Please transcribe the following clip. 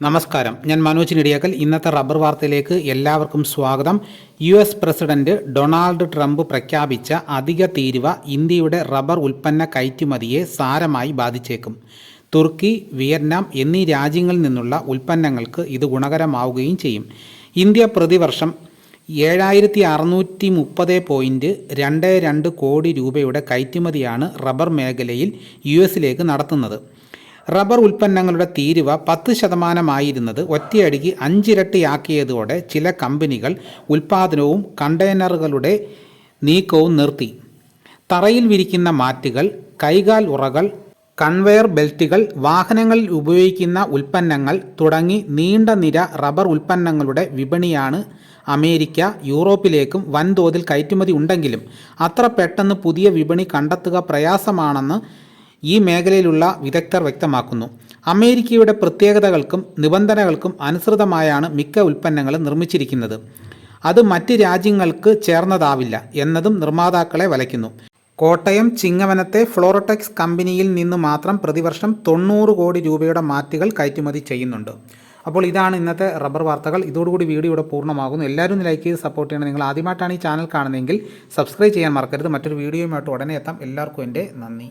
നമസ്കാരം. ഞാൻ മനോജ് നെടിയാക്കൽ. ഇന്നത്തെ റബ്ബർ വാർത്തയിലേക്ക് എല്ലാവർക്കും സ്വാഗതം. U S president Donald Trump പ്രഖ്യാപിച്ച അധിക തീരുവ ഇന്ത്യയുടെ റബ്ബർ ഉൽപ്പന്ന കയറ്റുമതിയെ സാരമായി ബാധിച്ചേക്കും. തുർക്കി വിയറ്റ്നാം എന്നീ രാജ്യങ്ങളിൽ നിന്നുള്ള ഉൽപ്പന്നങ്ങൾക്ക് ഇത് ഗുണകരമാവുകയും ചെയ്യും. ഇന്ത്യ പ്രതിവർഷം ഏഴായിരത്തി അറുന്നൂറ്റി മുപ്പത് പോയിന്റ് രണ്ട് രണ്ട് കോടി രൂപയുടെ കയറ്റുമതിയാണ് റബ്ബർ മേഖലയിൽ യു എസിലേക്ക് നടത്തുന്നത്. റബ്ബർ ഉൽപ്പന്നങ്ങളുടെ തീരുവ പത്ത് ശതമാനമായിരുന്നത് ഒറ്റയടിക്ക് അഞ്ചിരട്ടിയാക്കിയതോടെ ചില കമ്പനികൾ ഉൽപ്പാദനവും കണ്ടെയ്നറുകളുടെ നീക്കവും നിർത്തി. തറയിൽ വിരിക്കുന്ന മാറ്റുകൾ കൈകാൽ ഉറകൾ കൺവെയർ ബെൽറ്റുകൾ വാഹനങ്ങളിൽ ഉപയോഗിക്കുന്ന ഉൽപ്പന്നങ്ങൾ തുടങ്ങി നീണ്ട നിര റബ്ബർ ഉൽപ്പന്നങ്ങളുടെ വിപണിയാണ് അമേരിക്ക യൂറോപ്പിലേക്കും വൻതോതിൽ കയറ്റുമതി ഉണ്ടെങ്കിലും അത്ര പെട്ടെന്ന് പുതിയ വിപണി കണ്ടെത്തുക പ്രയാസമാണെന്ന് ഈ മേഖലയിലുള്ള വിദഗ്ധർ വ്യക്തമാക്കുന്നു. അമേരിക്കയുടെ പ്രത്യേകതകൾക്കും നിബന്ധനകൾക്കും അനുസൃതമായാണ് മിക്ക ഉൽപ്പന്നങ്ങളും നിർമ്മിച്ചിരിക്കുന്നത്. അത് മറ്റ് രാജ്യങ്ങൾക്ക് ചേർന്നതാവില്ല എന്നതും നിർമ്മാതാക്കളെ വലയ്ക്കുന്നു. കോട്ടയം ചിങ്ങവനത്തെ ഫ്ലോറോടെക്സ് കമ്പനിയിൽ നിന്ന് മാത്രം പ്രതിവർഷം തൊണ്ണൂറ് കോടി രൂപയുടെ മാറ്റുകൾ കയറ്റുമതി ചെയ്യുന്നുണ്ട്. അപ്പോൾ ഇതാണ് ഇന്നത്തെ റബ്ബർ വാർത്തകൾ. ഇതോടുകൂടി വീഡിയോ ഇവിടെ പൂർണമാകുന്നു. എല്ലാവരും ലൈക്ക് ചെയ്ത് സപ്പോർട്ട് ചെയ്യണം. നിങ്ങൾ ആദ്യമായിട്ടാണ് ഈ ചാനൽ കാണുന്നതെങ്കിൽ സബ്സ്ക്രൈബ് ചെയ്യാൻ മറക്കരുത്. മറ്റൊരു വീഡിയോയുമായിട്ട് ഉടനെ എത്താം. എല്ലാവർക്കും എന്റെ നന്ദി.